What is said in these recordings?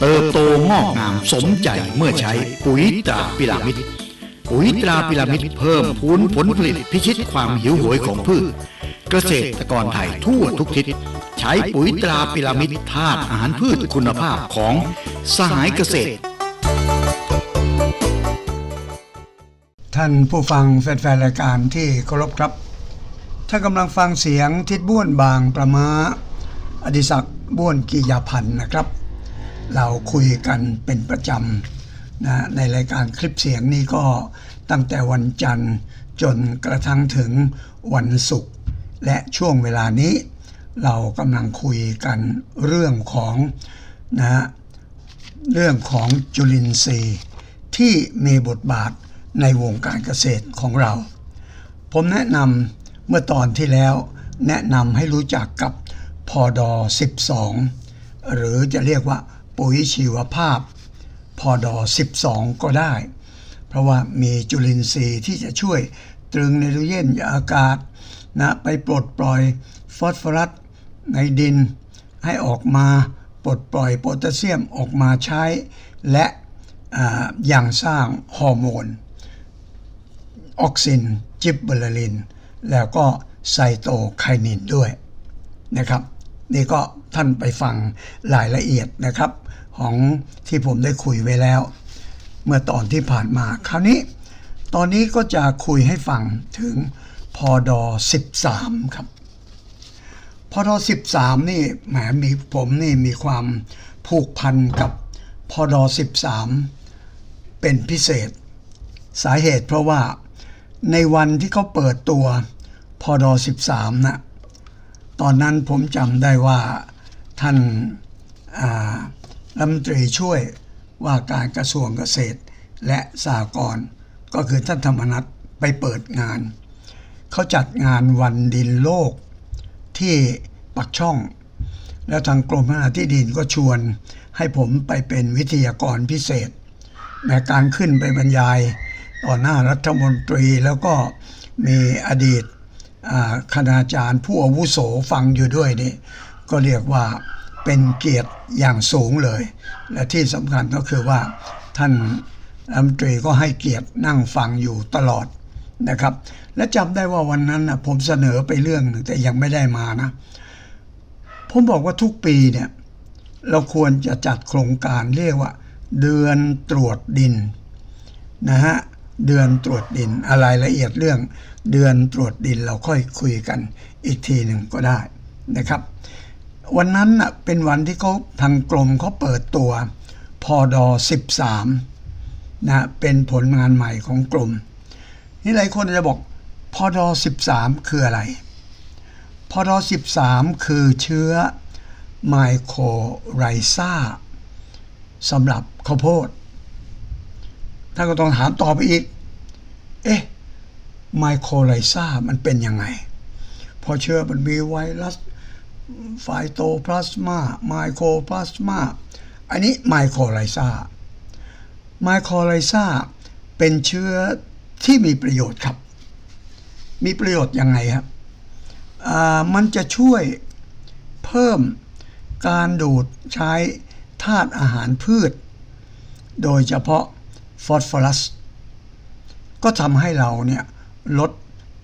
เติบโตงอกงามสมใจเมื่อใช้ปุ๋ยตราพิรามิดปุ๋ยตราพิรามิดเพิ่มพูนผลผลิตพิชิตความหิวโหยของพืช เกษตรกรไทยทั่วทุกทิศ ใช้ปุ๋ยตราพิรามิดธาตุอาหารพืชคุณภาพของสหายเกษตร ท่านผู้ฟังแฟนๆรายการที่เคารพครับถ้านกำลังฟังเสียงทิดบ้วนบางประมาอดิศักดิ์บ้วนกิยาพันธ์นะครับ เราคุยกันเป็นประจำนะในรายการคลิปเสียงนี้ก็ตั้งแต่วันจันทร์จนกระทั่งถึงวันศุกร์และช่วงเวลานี้ เรากำลังคุยกันเรื่องของนะฮะเรื่องของจุลินทรีย์ที่มีบทบาทในวงการเกษตรของเรา ผมแนะนำเมื่อตอนที่แล้วแนะนำให้รู้จักกับพอดอ12 หรือจะเรียกว่า ปุ๋ยชีวภาพพอดอ12 ก็ได้ เพราะว่ามีจุลินทรีย์ที่จะช่วยตรึงไนโตรเจนอากาศนะไปปลดปล่อยฟอสฟอรัสในดิน ให้ออกมาปลดปล่อยโพแทสเซียมออกมาใช้ และอ่ายังสร้างฮอร์โมน ออกซิน จิบเบอร์ลิน แล้วก็ไซโตไคนินด้วยนะครับ นี่ก็ท่านไปฟังรายละเอียดนะครับ ของที่ผมได้คุยไว้แล้ว เมื่อตอนที่ผ่านมาคราวนี้ ตอนนี้ก็จะคุยให้ฟังถึงพอดอ13 ครับพอดอ13 นี่แหมมีผมนี่มีความผูกพันกับพอดอ13 เป็นพิเศษ สาเหตุเพราะว่าในวันที่เขาเปิดตัวพอดอ13นะ ตอนนั้นผมจำได้ว่าท่านรัฐมนตรีช่วยว่าการกระทรวงเกษตรและสหกรณ์ก็คือท่านธรรมนัฐไปเปิดงาน เขาจัดงานวันดินโลกที่ปักช่อง แล้วทางกรมพัฒนาที่ดินก็ชวนให้ผมไปเป็นวิทยากรพิเศษในการขึ้นไปบรรยายต่อหน้ารัฐมนตรีแล้วก็มีอดีต คณาจารย์ผู้อาวุโสฟังอยู่ด้วยนี่ก็เรียกว่าเป็นเกียรติอย่างสูงเลย และที่สำคัญก็คือว่าท่านรัฐมนตรีก็ให้เกียรตินั่งฟังอยู่ตลอดนะครับ และจำได้ว่าวันนั้นนะผมเสนอไปเรื่องหนึ่งแต่ยังไม่ได้มานะผมบอกว่าทุกปีเนี่ยเราควรจะจัดโครงการเรียกว่า เดือนตรวจดินนะฮะเดือนตรวจดินอะไรละเอียดเรื่อง เดือนตรวจดินเราค่อยคุยกันอีกทีหนึ่งก็ได้นะครับ วันนั้นเป็นวันที่เขาทางกรมเขาเปิดตัวพอดอ13นะเป็นผลงานใหม่ของกรมนี่หลายคนจะบอกพอดอ13 คืออะไรพอดอ13 คือเชื้อไมโครไรซาสำหรับข้าวโพดท่านก็ต้องถามต่อไปอีก เอ๊ะ ไมโครไรซ่ามันเป็นยังไง พอเชื้อมันมีไวรัสไฟโตพลาสมาไมโครพลาสมาอันนี้ไมโครไรซ่าไมโครไรซ่าเป็นเชื้อที่มีประโยชน์ครับ มีประโยชน์ยังไงครับมันจะช่วยเพิ่มการดูดใช้ธาตุอาหารพืช โดยเฉพาะฟอสฟอรัส ก็ทำให้เราเนี่ย ลด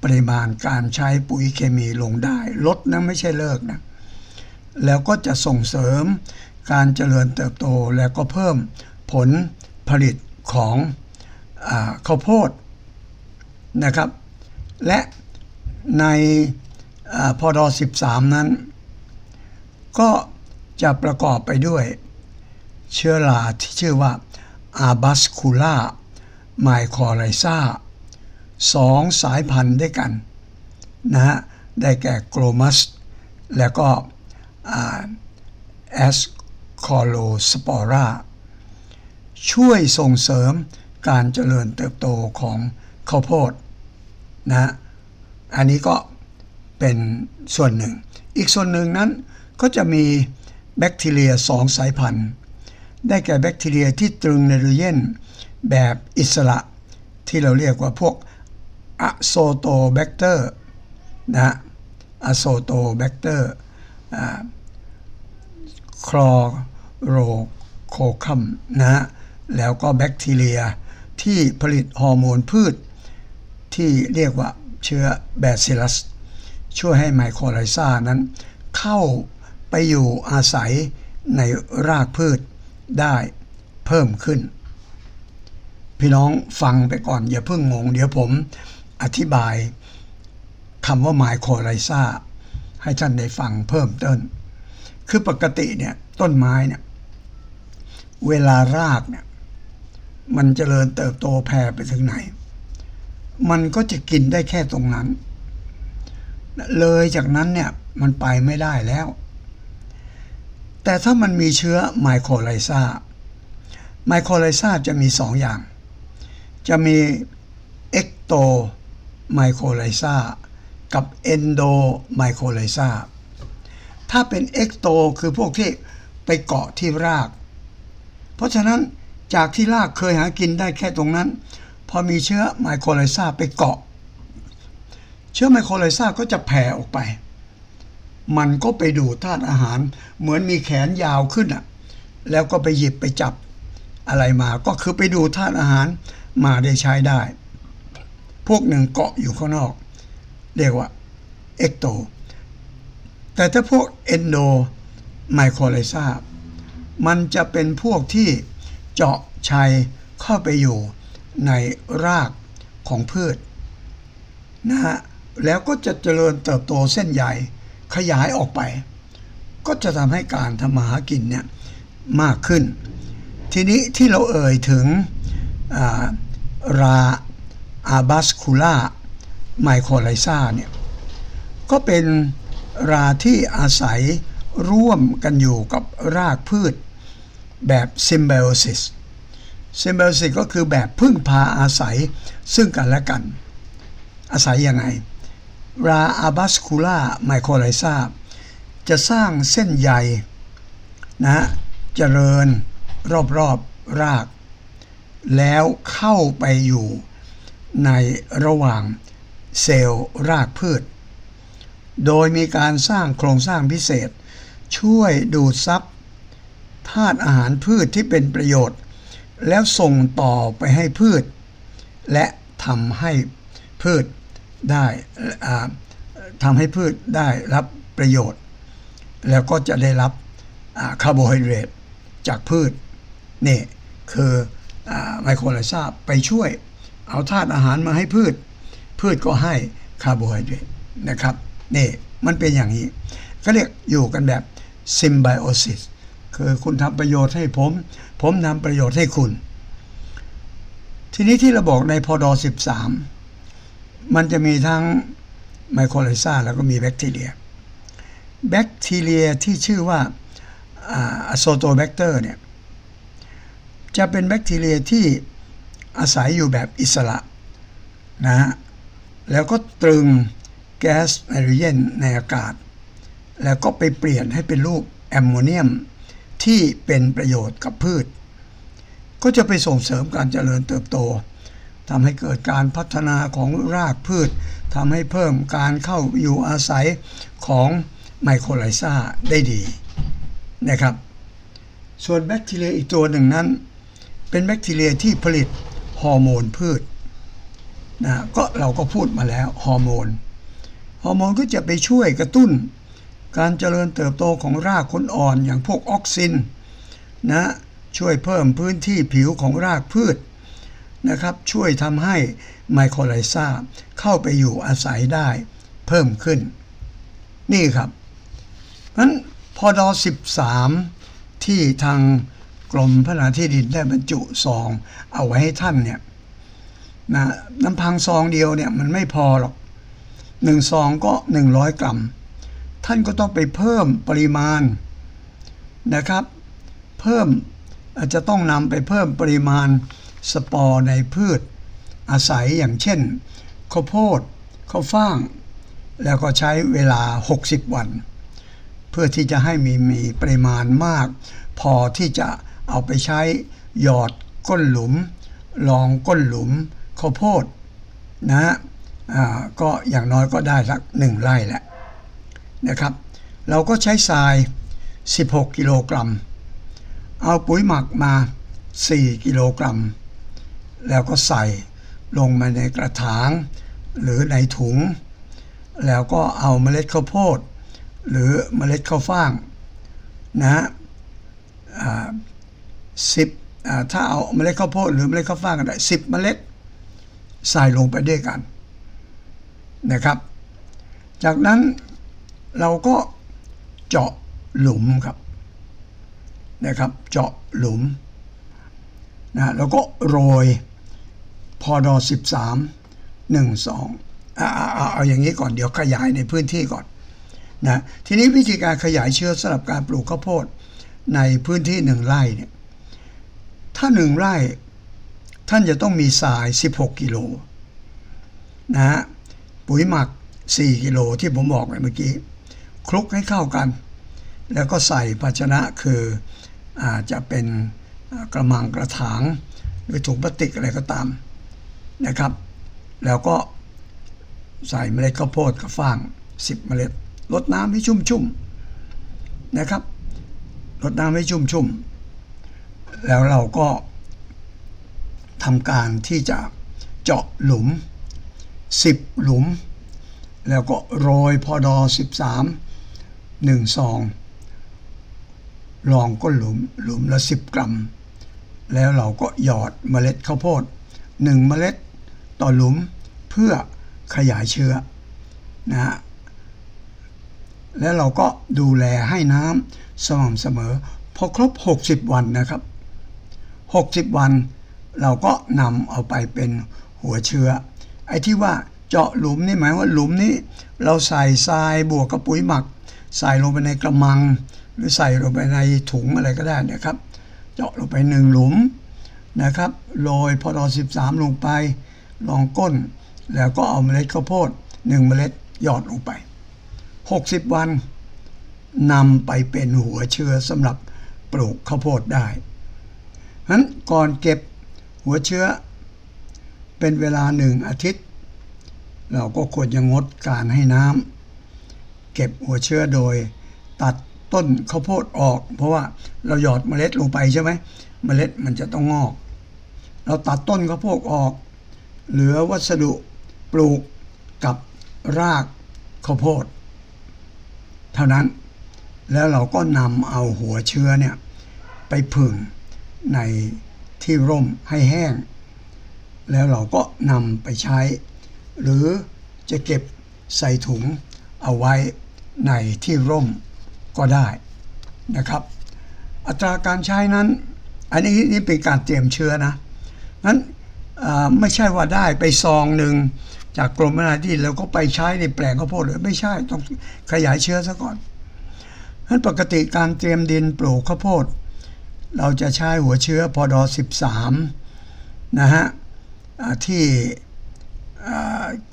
ปริมาณการใช้ปุ๋ยเคมีลงได้ ลดนะไม่ใช่เลิกนะแล้วก็จะส่งเสริมการเจริญเติบโตแล้วก็เพิ่มผลผลิตของอข้าวโพดนะครับ และในอพอดอ13 นั้น ก็จะประกอบไปด้วยเชื้อราที่ชื่อว่าอาบัสคูล่าไมโครไลซา สองสายพันธุ์ด้วยกันนะฮะได้แก่โกลมัส แล้วก็แอสคอโลสปอราช่วยส่งเสริมการเจริญเติบโตของข้าวโพดนะอันนี้ก็เป็นส่วนหนึ่ง อีกส่วนหนึ่งนั้นก็จะมีแบคทีเรียสองสายพันธุ์ ได้แก่แบคทีเรียที่ตรึงไนโตรเจนแบบอิสระที่เราเรียกว่าพวก อะโซโตแบคเตอร์นะฮะอะโซโตแบคเตอร์คลอโรโคคัมนะฮะแล้วก็แบคทีเรียที่ผลิตฮอร์โมนพืช ที่เรียกว่าเชื้อแบซิลัส ช่วยให้ไมโครไลซานั้น เข้าไปอยู่อาศัยในรากพืชได้เพิ่มขึ้น พี่น้องฟังไปก่อนอย่าเพิ่งงง เดี๋ยวผม อธิบายคำว่าไมโครไลซาให้ท่านได้ฟังเพิ่มเต้นคือปกติเนี่ยต้นไม้เนี่ยเวลารากเนี่ยมันจเจริญเติบโตแผ่ไปถึงไหน มันก็จะกินได้แค่ตรงนั้น เลยจากนั้นเนี่ยมันไปไม่ได้แล้ว แต่ถ้ามันมีเชื้อไมโครไลซาไมโครไลซาจะมีสองอย่าง จะมีเอ็กโต ไมโครไลซากับเอนโดไมโครไลซาถ้าเป็นเอ็กโตคือพวกที่ไปเกาะที่ราก เพราะฉะนั้นจากที่รากเคยหากินได้แค่ตรงนั้น พอมีเชื้อไมโครไลซาไปเกาะ เชื้อไมโครไลซาก็จะแผ่ออกไป มันก็ไปดูดธาตุอาหารเหมือนมีแขนยาวขึ้นอะแล้วก็ไปหยิบไปจับอะไรมาก็คือไปดูธาตุอาหารมาได้ใช้ได้ พวกหนึ่งเกาะอยู่ข้างนอก เรียกว่าเอ็กโต แต่ถ้าพวกเอนโดไมโครไลซามันจะเป็นพวกที่เจาะชัยเข้าไปอยู่ในรากของพืชนะฮะแล้วก็จะเจริญเติบโตเส้นใหญ่ขยายออกไป ก็จะทำให้การทำมาหากินเนี่ยมากขึ้น ทีนี้ที่เราเอ่ยถึงรา อาบัสคูล่าไมโครไลซาเนี่ยก็เป็นราที่อาศัยร่วมกันอยู่กับรากพืชแบบซิมไบโอซิสซิมไบโอซิสก็คือแบบพึ่งพาอาศัยซึ่งกันและกัน อาศัยยังไง ราอาบัสคูล่าไมโครไลซาจะสร้างเส้นใยนะเจริญรอบๆราก แล้วเข้าไปอยู่ ในระหว่างเซลล์รากพืช โดยมีการสร้างโครงสร้างพิเศษ ช่วยดูดซับธาตุอาหารพืชที่เป็นประโยชน์ แล้วส่งต่อไปให้พืช และทำให้พืชได้ทำให้พืชได้รับประโยชน์ แล้วก็จะได้รับคาร์โบไฮเดรตจากพืชนี่คือไมโครไลซาไปช่วย เอาธาตุอาหารมาให้พืช พืชก็ให้คาร์โบไฮเดรตนะครับนี่มันเป็นอย่างนี้ก็เรียกอยู่กันแบบซิมไบโอซิสคือคุณทำประโยชน์ให้ผม ผมทำประโยชน์ให้คุณ ทีนี้ที่เราบอกในพอดอ13 มันจะมีทั้งไมโครไลซาแล้วก็มีแบคทีเรีย แบคทีเรียที่ชื่อว่าอะโซโตแบคเตอร์เนี่ยจะเป็นแบคทีเรียที่ อาศัยอยู่แบบอิสระนะฮะแล้วก็ตรึงแก๊สไนโตรเจนในอากาศ แล้วก็ไปเปลี่ยนให้เป็นรูปแอมโมเนียมที่เป็นประโยชน์กับพืช ก็จะไปส่งเสริมการเจริญเติบโตทำให้เกิดการพัฒนาของรากพืชทำให้เพิ่มการเข้าอยู่อาศัยของไมโครไลซาได้ดีนะครับ ส่วนแบคทีเรียอีกตัวหนึ่งนั้น เป็นแบคทีเรียที่ผลิต ฮอร์โมนพืชนะก็เราก็พูดมาแล้วฮอร์โมนฮอร์โมนก็จะไปช่วยกระตุ้น การเจริญเติบโตของรากคนอ่อนอย่างพวกออกซินนะช่วยเพิ่มพื้นที่ผิวของรากพืชนะครับช่วยทำให้ไมโครไลซาเข้าไปอยู่อาศัยได้เพิ่มขึ้น นี่ครับนั้นพอดอ13 ที่ทาง กรมพัฒนาที่ดินได้บรรจุซอง เอาไว้ให้ท่านเนี่ยนะน้ำพังซองเดียวเนี่ยมันไม่พอหรอกหนึ่งซองก็ 100 กรัม ท่านก็ต้องไปเพิ่มปริมาณนะครับ เพิ่มอาจจะต้องนำไปเพิ่มปริมาณสปอร์ในพืช อาศัยอย่างเช่นข้าวโพดข้าวฟ่าง แล้วก็ใช้เวลา 60 วัน เพื่อที่จะให้มีมีปริมาณมาก พอที่จะ เอาไปใช้หยอดก้นหลุมรองก้นหลุมข้าวโพดนะฮะก็อย่างน้อยก็ได้สักหนึ่งไร่แหละนะครับ เราก็ใช้ทราย 16 กิโลกรัม เอาปุ๋ยหมักมา 4 กิโลกรัม แล้วก็ใส่ลงมาในกระถาง หรือในถุง แล้วก็เอาเมล็ดข้าวโพด หรือเมล็ดข้าวฟ่างนะ สิบถ้าเอาเมล็ดข้าวโพดหรือเมล็ดข้าวฟ่างก็ได้สิบเมล็ดใส่ลงไปด้วยกันนะครับ จากนั้นเราก็เจาะหลุมครับนะครับ เจาะหลุมนะแล้วก็โรยพอดอ13 1 2อาเอาเอาเอาอย่างนี้ก่อนเดี๋ยวขยายในพื้นที่ก่อนนะทีนี้วิธีการขยายเชื้อสำหรับการปลูกข้าวโพดในพื้นที่หนึ่งไร่เนี่ย ถ้าหนึ่งไร่ ท่านจะต้องมีทราย 16 กิโลนะฮะปุ๋ยหมัก 4 กิโลที่ผมบอกไปเมื่อกี้ คลุกให้เข้ากัน แล้วก็ใส่ภาชนะคืออาจะเป็นกระมังกระถาง หรือถุงพลาสติกอะไรก็ตามนะครับ แล้วก็ใส่เมล็ดข้าวโพดกับฟาง 10 เมล็ดลดน้ำให้ชุ่มๆนะครับลดน้ำให้ชุ่มๆ แล้วเราก็ทำการที่จะเจาะหลุม 10 หลุม แล้วก็โรยพอดอ 13 1ซองรองก้นหลุมหลุมละ 10 กรัม แล้วเราก็หยอดเมล็ดข้าวโพด 1 เมล็ดต่อหลุมเพื่อขยายเชื้อนะฮะแล้วเราก็ดูแลให้น้ำสม่ำเสมอ พอครบ 60 วันนะครับ 60 วัน เราก็นำเอาไปเป็นหัวเชื้อ ไอ้ที่ว่าเจาะหลุมนี่หมายว่าหลุมนี้ เราใส่ทรายบวกกับปุ๋ยหมัก ใส่ลงไปในกระมัง หรือใส่ลงไปในถุงอะไรก็ได้นะครับ เจาะลงไปหนึ่งหลุมนะครับโรยพอดอ13 ลงไปรองก้น แล้วก็เอาเมล็ดข้าวโพดหนึ่งเมล็ดหยอดลงไป 60 วันนำไปเป็นหัวเชื้อสำหรับปลูกข้าวโพดได้ นั้นก่อนเก็บหัวเชื้อ เป็นเวลาหนึ่งอาทิตย์ เราก็ควรจะงดการให้น้ำเก็บหัวเชื้อโดย ตัดต้นข้าวโพดออก เพราะว่าเราหยอดเมล็ดลงไปใช่ไหมเมล็ดมันจะต้องงอก เราตัดต้นข้าวโพดออก เหลือวัสดุปลูกกับรากข้าวโพด เท่านั้นแล้วเราก็นำเอาหัวเชื้อเนี่ยไปผึ่ง ในที่ร่มให้แห้ง แล้วเราก็นำไปใช้ หรือจะเก็บใส่ถุงเอาไว้ในที่ร่มก็ได้นะครับ อัตราการใช้นั้น อันนี้นี่เป็นการเตรียมเชื้อนะนั้นไม่ใช่ว่าได้ไปซองหนึ่งจากกรมพัฒนาที่แล้วก็ไปใช้ในแปลงข้าวโพดเลยไม่ใช่ต้องขยายเชื้อซะก่อนนั้นปกติการเตรียมดินปลูกข้าวโพด เราจะใช้หัวเชื้อพอดอ13 นะฮะที่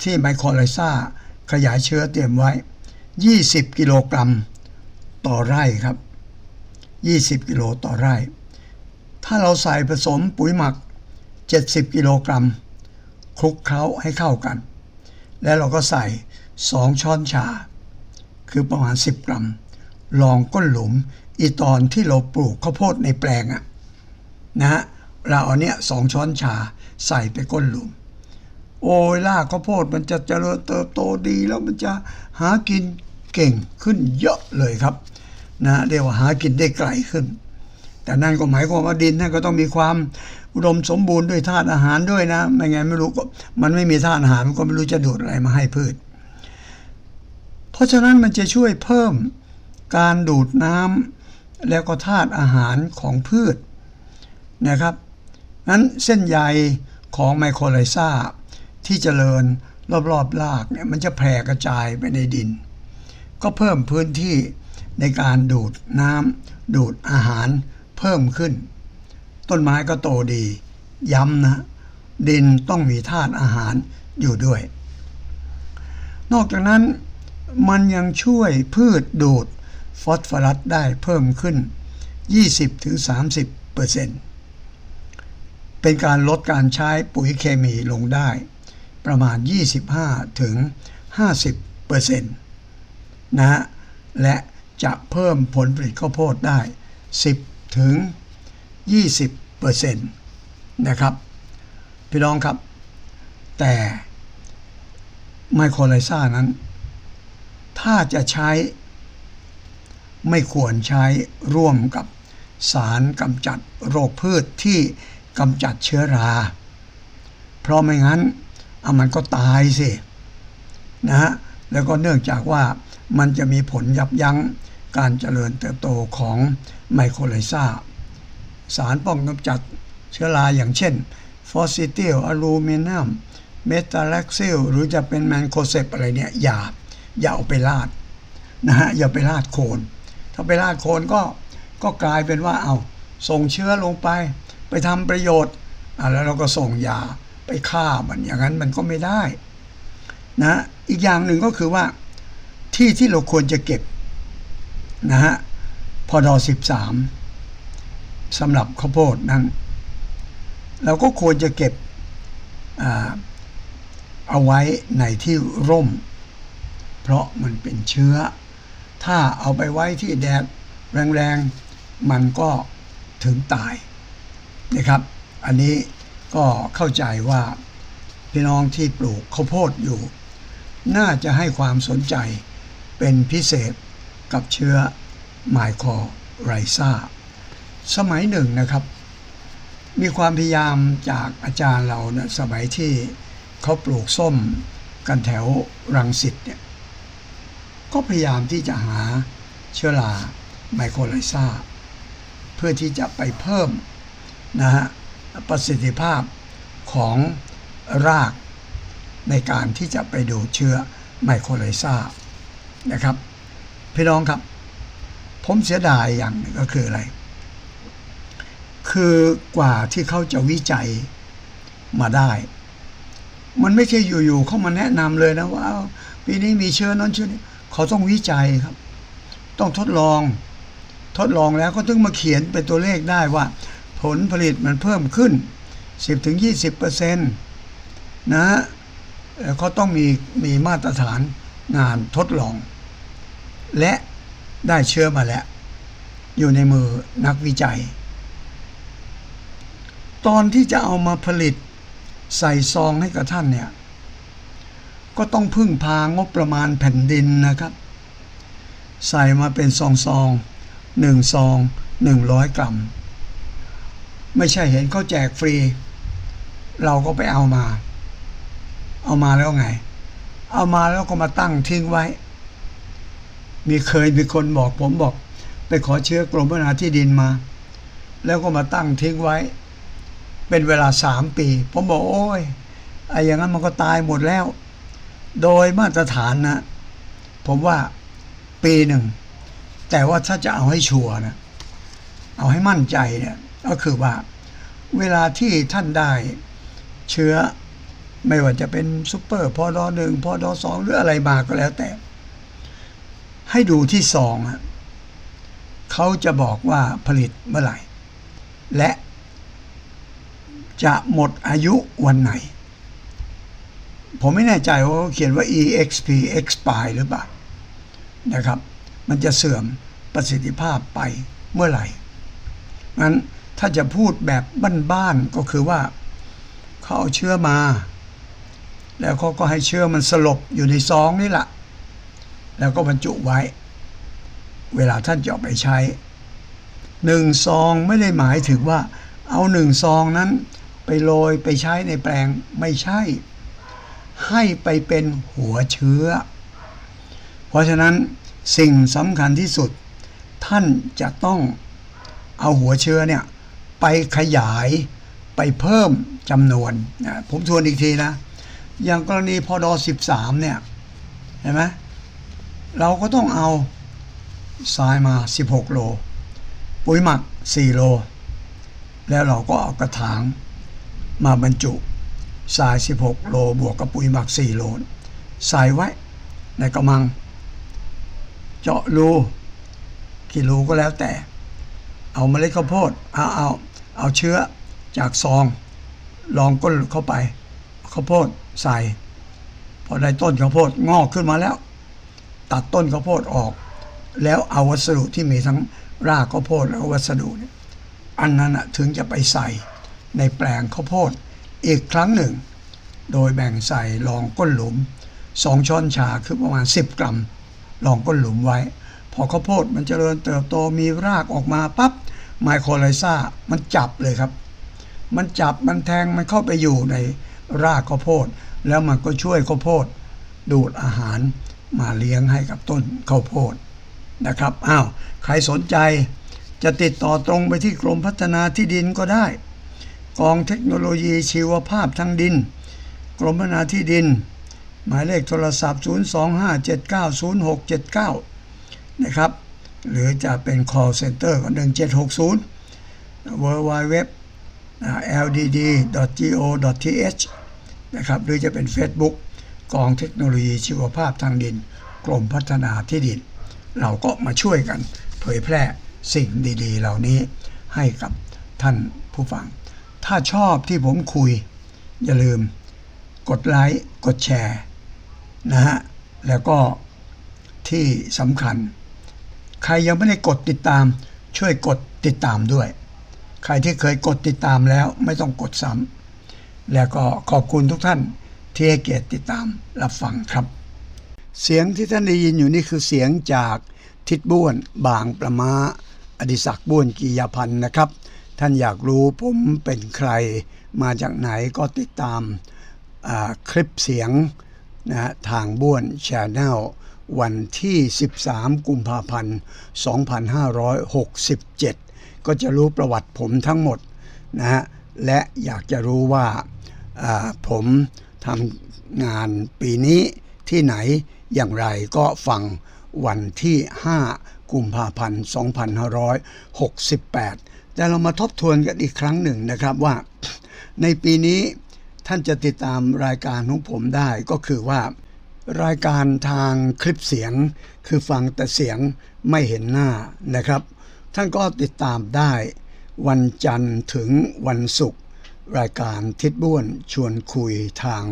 ที่ไมโครไลซาขยายเชื้อเตรียมไว้ 20 กิโลกรัมต่อไร่ครับ 20 กิโลต่อไร่ ถ้าเราใส่ผสมปุ๋ยหมัก 70 กิโลกรัมคลุกเคล้าให้เข้ากัน แล้วเราก็ใส่ 2 ช้อนชา คือประมาณ 10 กรัม ลองก้นหลุม อีตอนที่เราปลูกข้าวโพดในแปลงอะนะฮะเราเอาเนี้ยสองช้อนชาใส่ไปก้นหลุม โอ้ยราข้าวโพดมันจะเจริญเติบโตดีแล้วมันจะหากินเก่งขึ้นเยอะเลยครับนะเรียกว่าหากินได้ไกลขึ้น แต่นั่นก็หมายความว่าดินนั่นก็ต้องมีความอุดมสมบูรณ์ด้วยธาตุอาหารด้วยนะ ไม่งั้นไม่รู้ก็มันไม่มีธาตุอาหารมันก็ไม่รู้จะดูดอะไรมาให้พืช เพราะฉะนั้นมันจะช่วยเพิ่มการดูดน้ำ แล้วก็ธาตุอาหารของพืชนะครับนั้นเส้นใยของไมโครไลซาที่เจริญรอบๆรากเนี่ยมันจะแผ่กระจายไปในดิน ก็เพิ่มพื้นที่ในการดูดน้ำดูดอาหารเพิ่มขึ้น ต้นไม้ก็โตดี ย้ำนะ ดินต้องมีธาตุอาหารอยู่ด้วย นอกจากนั้นมันยังช่วยพืชดูด ฟอสฟอรัสได้เพิ่มขึ้น 20-30%เปอร์เซ็นต์เป็นการลดการใช้ปุ๋ยเคมีลงได้ ประมาณ 25 ถึง 50เปอร์เซ็นต์นะ และจะเพิ่มผลผลิตข้าวโพดได้ 10 ถึง 20เปอร์เซ็นต์นะครับ พี่น้องครับ แต่ไมโครไลซานั้น ถ้าจะใช้ ไม่ควรใช้ร่วมกับสารกำจัดโรคพืชที่กำจัดเชื้อรา เพราะไม่งั้นอามันก็ตายสินะฮะแล้วก็เนื่องจากว่ามันจะมีผลยับยั้งการเจริญเติบโตของไมโครไลซาสารป้องกำจัดเชื้อราอย่างเช่น ฟอสซิติลอลูมิเนียม เมตาแล็กซิล หรือจะเป็นแมนโคเซปอะไรเนี่ย อย่า อย่าเอาไปลาดนะฮะอย่าไปลาดโคน ถ้าไปลาดโคนก็ก็กลายเป็นว่าเอาส่งเชื้อลงไป ไปทำประโยชน์แล้วเราก็ส่งยาไปฆ่ามันอย่างนั้นมันก็ไม่ได้นะอีกอย่างหนึ่งก็คือว่าที่ที่เราควรจะเก็บนะฮะพอดอ13สำหรับข้าวโพดนั้น เราก็ควรจะเก็บเอาไว้ในที่ร่ม เพราะมันเป็นเชื้อ ถ้าเอาไปไว้ที่แดดแรงๆ มันก็ถึงตายนะครับ อันนี้ก็เข้าใจว่าพี่น้องที่ปลูกข้าวโพดอยู่ น่าจะให้ความสนใจเป็นพิเศษกับเชื้อไมโครไรซ่า สมัยหนึ่งนะครับ มีความพยายามจากอาจารย์เรานี่ยสมัยที่เขาปลูกส้มกันแถวรังสิตเนี่ย ก็พยายามที่จะหาเชื้อราไมโครไลซาเพื่อที่จะไปเพิ่มนะฮะประสิทธิภาพของรากในการที่จะไปดูเชื้อไมโครไลซานะครับ พี่น้องครับ ผมเสียดายอย่างหนึงก็คืออะไร คือกว่าที่เขาจะวิจัยมาได้ มันไม่ใช่อยู่ๆเขามาแนะนำเลยนะว่าปีนี้มีเชื้อนั้นเชื้อนี้ เขาต้องวิจัยครับ ต้องทดลอง ทดลองแล้วก็ถึงมาเขียนเป็นตัวเลขได้ว่า ผลผลิตมันเพิ่มขึ้น 10-20%นะเขาต้องมีมีมาตรฐานงานทดลอง และได้เชื้อมาแล้ว อยู่ในมือนักวิจัย ตอนที่จะเอามาผลิตใส่ซองให้กับท่านเนี่ย ก็ต้องพึ่งพางบประมาณแผ่นดินนะครับ ใส่มาเป็นซองซองหนึ่งซองหนึ่งร้อยกรัม ไม่ใช่เห็นเขาแจกฟรี เราก็ไปเอามา เอามาแล้วไง เอามาแล้วก็มาตั้งทิ้งไว้ มีเคยมีคนบอกผมบอก ไปขอเชื้อกรมพัฒนาที่ดินมา แล้วก็มาตั้งทิ้งไว้ เป็นเวลาสามปี ผมบอกโอ้ยไอ้อย่างนั้นมันก็ตายหมดแล้ว โดยมาตรฐานนะ ผมว่าปีหนึ่ง แต่ว่าถ้าจะเอาให้ชัวร์นะ เอาให้มั่นใจเนี่ย ก็คือว่า เวลาที่ท่านได้เชื้อไม่ว่าจะเป็นซูเปอร์พอดอหนึ่งพอดอสองหรืออะไรมาก็แล้วแต่ ให้ดูที่ซองเขาจะบอกว่าผลิตเมื่อไหร่ และจะหมดอายุวันไหน ผมไม่แน่ใจว่าเขาเขียนว่า exp expire หรือเปล่านะครับ มันจะเสื่อมประสิทธิภาพไปเมื่อไหร่งั้นถ้าจะพูดแบบบ้านๆก็คือว่าเขาเอาเชื้อมา แล้วเขาก็ให้เชื้อมันสลบอยู่ในซองนี่แหละแล้วก็บรรจุไว้ เวลาท่านจะไปใช้หนึ่งซองไม่ได้หมายถึงว่า เอาหนึ่งซองนั้นไปโรยไปใช้ในแปลงไม่ใช่ ให้ไปเป็นหัวเชื้อ เพราะฉะนั้นสิ่งสำคัญที่สุด ท่านจะต้องเอาหัวเชื้อเนี่ยไปขยายไปเพิ่มจำนวนนะผมทวนอีกทีนะ อย่างกรณีพอดอ13 เนี่ย เห็นไหมเราก็ต้องเอาทรายมา 16 โล ปุ๋ยหมัก 4 โล แล้วเราก็เอากระถางมาบรรจุ ทราย 16 โลบวกกับปุ๋ยหมัก 4 โลใส่ไว้ในกระมัง เจาะรูกี่รูก็แล้วแต่ เอาเมล็ดข้าวโพดเอาเอาเอาเชื้อจากซองลองก้นเข้าไปข้าวโพดใส่ พอได้ต้นข้าวโพดงอกขึ้นมาแล้ว ตัดต้นข้าวโพดออก แล้วเอาวัสดุที่มีทั้งรากข้าวโพดและวัสดุเนี่ยอันนั้นน่ะถึงจะไปใส่ในแปลงข้าวโพด อีกครั้งหนึ่ง โดยแบ่งใส่รองก้นหลุมสองช้อนชาคือประมาณ 10 กรัมรองก้นหลุมไว้ พอข้าวโพดมันเจริญเติบโตมีรากออกมาปั๊บไมโครไลซามันจับเลยครับ มันจับมันแทงมันเข้าไปอยู่ในรากข้าวโพด แล้วมันก็ช่วยข้าวโพด ดูดอาหารมาเลี้ยงให้กับต้นข้าวโพดนะครับอ้าวใครสนใจจะติดต่อตรงไปที่กรมพัฒนาที่ดินก็ได้ กองเทคโนโลยีชีวภาพทางดิน กรมพัฒนาที่ดิน หมายเลขโทรศัพท์ 025790679 นะครับ หรือจะเป็น call center ก็1760 w w w ldd.go.th นะครับ หรือจะเป็น Facebook กองเทคโนโลยีชีวภาพทางดิน กรมพัฒนาที่ดิน เราก็มาช่วยกันเผยแพร่สิ่งดี ๆ เหล่านี้ให้กับท่านผู้ฟัง ถ้าชอบที่ผมคุย อย่าลืมกดไลค์กดแชร์นะฮะแล้วก็ที่สำคัญ ใครยังไม่ได้กดติดตาม ช่วยกดติดตามด้วย ใครที่เคยกดติดตามแล้วไม่ต้องกดซ้ำแล้วก็ขอบคุณทุกท่านที่ให้เกียรติติดตามรับฟังครับ เสียงที่ท่านได้ยินอยู่นี่คือเสียงจากทิดบ้วน บางประมาอดิศักดิ์บ้วนกียาพันธ์นะครับ ท่านอยากรู้ผมเป็นใครมาจากไหนก็ติดตามคลิปเสียงนะทางบ้วนชแนลวันที่ 13 กุมภาพันธ์ 2567 ก็จะรู้ประวัติผมทั้งหมดนะฮะและอยากจะรู้ว่าอ่าผมทำงานปีนี้ที่ไหนอย่างไรก็ฟังวันที่ 5 กุมภาพันธ์ 2568 แต่เรามาทบทวนกันอีกครั้งหนึ่งนะครับว่า ในปีนี้ท่านจะติดตามรายการของผมได้ก็คือว่า รายการทางคลิปเสียง คือฟังแต่เสียงไม่เห็นหน้านะครับ ท่านก็ติดตามได้วันจันทร์ถึงวันศุกร์รายการทิศบ้วนชวนคุยทาง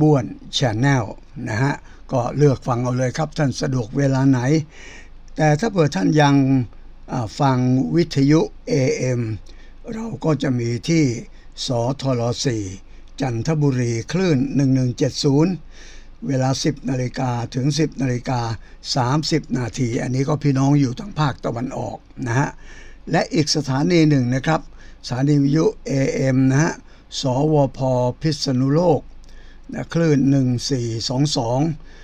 บ้วนชแนลนะฮะก็เลือกฟังเอาเลยครับท่านสะดวกเวลาไหน แต่ถ้าเผื่อท่านยัง ฟังวิทยุ AM เราก็จะมีที่สทร4จันทบุรีคลื่น 1170 เวลา 10นาฬิกาถึง 10นาฬิกา30 นาที อันนี้ก็พี่น้องอยู่ทางภาคตะวันออกนะฮะ และอีกสถานีหนึ่งนะครับ สถานีวิทยุ AM นะฮะ สวพพิษณุโลกนะคลื่น 1422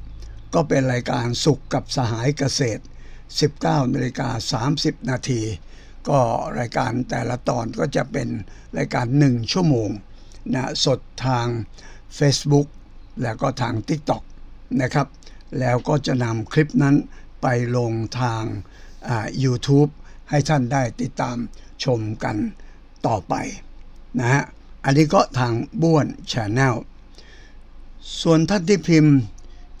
ก็เป็นรายการสุขกับสหายเกษตร 19นาฬิกา30 นาที ก็รายการแต่ละตอนก็จะเป็นรายการ 1 ชั่วโมงนะสดทาง Facebook แล้วก็ทาง TikTok นะครับ แล้วก็จะนำคลิปนั้นไปลงทางอ่า YouTube ให้ท่านได้ติดตามชมกันต่อไปนะฮะ อันนี้ก็ทางบ้วนชาแนลส่วนท่านที่พิมพ์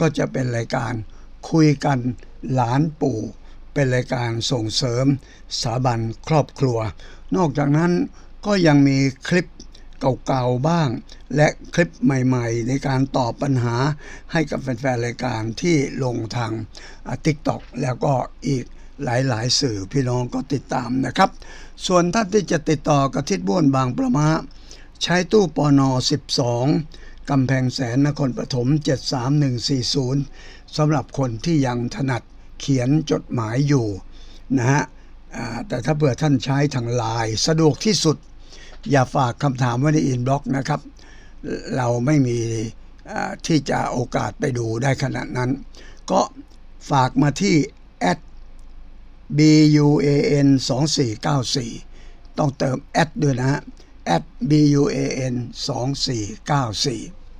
ก็จะเป็นรายการคุยกันหลานปู่ เป็นรายการส่งเสริมสถาบันครอบครัว นอกจากนั้นก็ยังมีคลิปเก่าๆบ้าง และคลิปใหม่ๆ ในการตอบปัญหาให้กับแฟนๆรายการที่ลงทางติ๊กต็อกแล้วก็อีกหลายๆ สื่อพี่น้องก็ติดตามนะครับ ส่วนท่านที่จะติดต่อกับทิศบ้วนบางประมาใช้ตู้ปอนอ12 กำแพงแสนนครปฐม 73140สำหรับคนที่ยังถนัดเขียนจดหมายอยู่นะฮะแต่ถ้าเผื่อท่านใช้ทางไลน์สะดวกที่สุด อย่าฝากคำถามไว้ในอินบ็อกนะครับ เราไม่มีที่จะโอกาสไปดูได้ขนาดนั้น ก็ฝากมาที่ buan 2494ต้องเติมแอดด้วยนะฮะ buan 2494